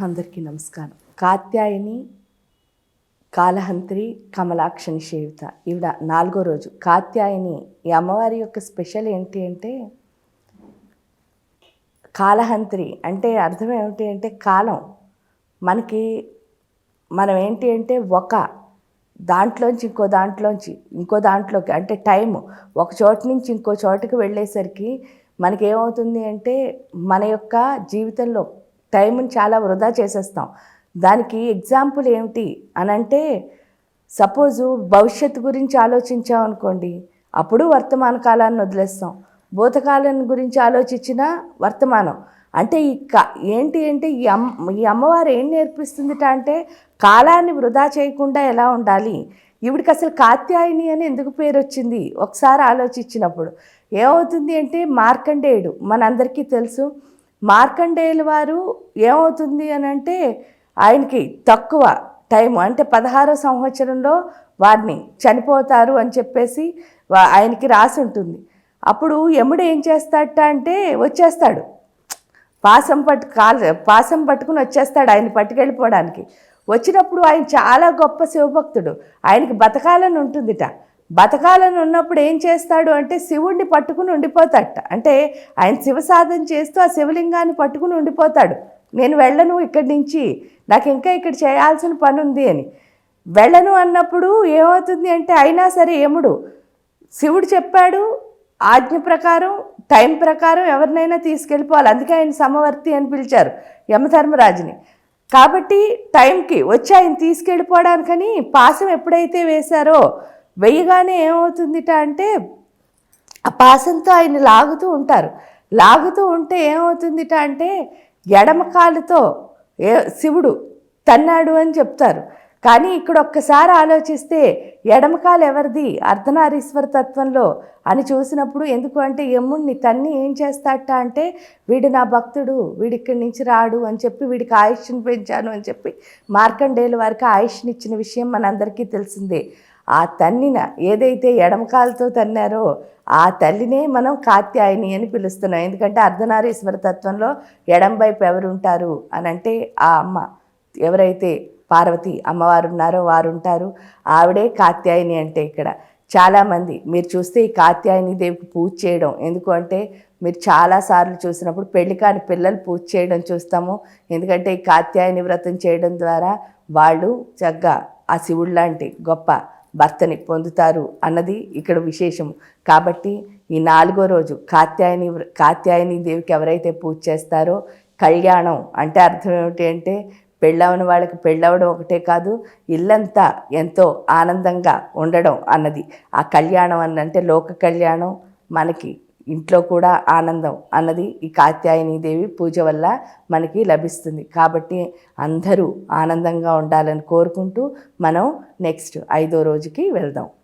అందరికీ నమస్కారం. కాత్యాయని కాలహంత్రి కమలాక్షని సేవిత ఈవిడ నాలుగో రోజు. కాత్యాయని ఈ అమ్మవారి యొక్క స్పెషల్ ఏంటి అంటే కాలహంత్రి అంటే అర్థం ఏమిటి అంటే కాలం. మనకి మనం ఏంటి అంటే ఒక దాంట్లోంచి ఇంకో దాంట్లోంచి ఇంకో దాంట్లోకి అంటే టైము. ఒక చోట నుంచి ఇంకో చోటుకి వెళ్ళేసరికి మనకి ఏమవుతుంది అంటే మన యొక్క జీవితంలో టైంని చాలా వృధా చేసేస్తాం. దానికి ఎగ్జాంపుల్ ఏమిటి అని అంటే సపోజు భవిష్యత్తు గురించి ఆలోచించామనుకోండి అప్పుడు వర్తమాన కాలాన్ని వదిలేస్తాం. భూతకాలం గురించి ఆలోచించిన వర్తమానం. అంటే ఈ కా ఏంటి అంటే ఈ అమ్మ ఈ అమ్మవారు ఏం నేర్పిస్తుందిట అంటే కాలాన్ని వృధా చేయకుండా ఎలా ఉండాలి? ఈవిడికి అసలు కాత్యాయని అని ఎందుకు పేరు వచ్చింది? ఒకసారి ఆలోచించినప్పుడు. ఏమవుతుంది అంటే మార్కండేయుడు మనందరికీ తెలుసు మార్కండేయుల వారు ఏమవుతుంది అని అంటే ఆయనకి తక్కువ టైం అంటే పదహారో సంవత్సరంలో వారిని చనిపోతారు అని చెప్పేసి ఆయనకి రాసి ఉంటుంది. అప్పుడు యముడు ఏం చేస్తాడట అంటే వచ్చేస్తాడు. పాసం పట్టు కాలు పాసం పట్టుకుని వచ్చేస్తాడు ఆయన పట్టుకెళ్ళిపోవడానికి. వచ్చినప్పుడు ఆయన చాలా గొప్ప శివభక్తుడు. ఆయనకి బతకాలని ఉంటుందిట. బతకాలని ఉన్నప్పుడు ఏం చేస్తాడు అంటే శివుణ్ణి పట్టుకుని ఉండిపోతాడట. అంటే ఆయన శివ సాధన చేస్తూ ఆ శివలింగాన్ని పట్టుకుని ఉండిపోతాడు. నేను వెళ్ళను ఇక్కడి నుంచి నాకు ఇంకా ఇక్కడ చేయాల్సిన పని ఉంది అని. వెళ్ళను అన్నప్పుడు ఏమవుతుంది అంటే అయినా సరే యముడు శివుడు చెప్పాడు ఆజ్ఞ ప్రకారం టైం ప్రకారం ఎవరినైనా తీసుకెళ్ళిపోవాలి. అందుకే ఆయన సమవర్తి అని పిలిచారు యమధర్మరాజుని. కాబట్టి టైంకి వచ్చి ఆయన తీసుకెళ్ళిపోవడానికని పాసం ఎప్పుడైతే వేశారో వెయ్యగానే ఏమవుతుందిట అంటే ఆ పాసంతో ఆయన లాగుతూ ఉంటారు. లాగుతూ ఉంటే ఏమవుతుందిట అంటే ఎడమ కాలుతో ఏ శివుడు తన్నాడు అని చెప్తారు. కానీ ఇక్కడ ఒక్కసారి ఆలోచిస్తే ఎడమకాలు ఎవరిది? అర్ధనారీశ్వర తత్వంలో అని చూసినప్పుడు ఎందుకు అంటే యముణ్ణి తన్ని ఏం చేస్తాట అంటే వీడు నా భక్తుడు వీడిక్కడి నుంచి రాడు అని చెప్పి వీడికి ఆయుష్ని పెంచాను అని చెప్పి మార్కండేయుల వారికి ఆయుష్ని ఇచ్చిన విషయం మనందరికీ తెలిసిందే. ఆ తన్నిన ఏదైతే ఎడమకాలతో తన్నారో ఆ తల్లినే మనం కాత్యాయని అని పిలుస్తున్నాం. ఎందుకంటే అర్ధనారీశ్వర తత్వంలో ఎడం వైపు ఎవరు ఉంటారు అని అంటే ఆ అమ్మ. ఎవరైతే పార్వతి అమ్మవారు ఉన్నారో వారు ఉంటారు ఆవిడే కాత్యాయని అంటే ఇక్కడ. చాలామంది మీరు చూస్తే ఈ కాత్యాయని దేవికి పూజ చేయడం. ఎందుకు అంటే మీరు చాలాసార్లు చూసినప్పుడు పెళ్ళి కాని పిల్లలు పూజ చేయడం చూస్తాము. ఎందుకంటే ఈ కాత్యాయని వ్రతం చేయడం ద్వారా వాళ్ళు చక్కగా ఆ శివుడు లాంటి గొప్ప భర్తని పొందుతారు అన్నది ఇక్కడ విశేషం. కాబట్టి ఈ నాలుగో రోజు కాత్యాయని కాత్యాయని దేవికి ఎవరైతే పూజ చేస్తారో కళ్యాణం అంటే అర్థం ఏమిటి అంటే పెళ్ళవని వాళ్ళకి పెళ్ళవడం ఒకటే కాదు ఇల్లంతా ఎంతో ఆనందంగా ఉండడం అన్నది. ఆ కళ్యాణం అన్నంటే లోక కళ్యాణం మనకి ఇంట్లో కూడా ఆనందం అన్నది ఈ కాత్యాయని దేవి పూజ వల్ల మనకి లభిస్తుంది. కాబట్టి అందరూ ఆనందంగా ఉండాలని కోరుకుంటూ మనం నెక్స్ట్ ఐదో రోజుకి వెళ్దాం.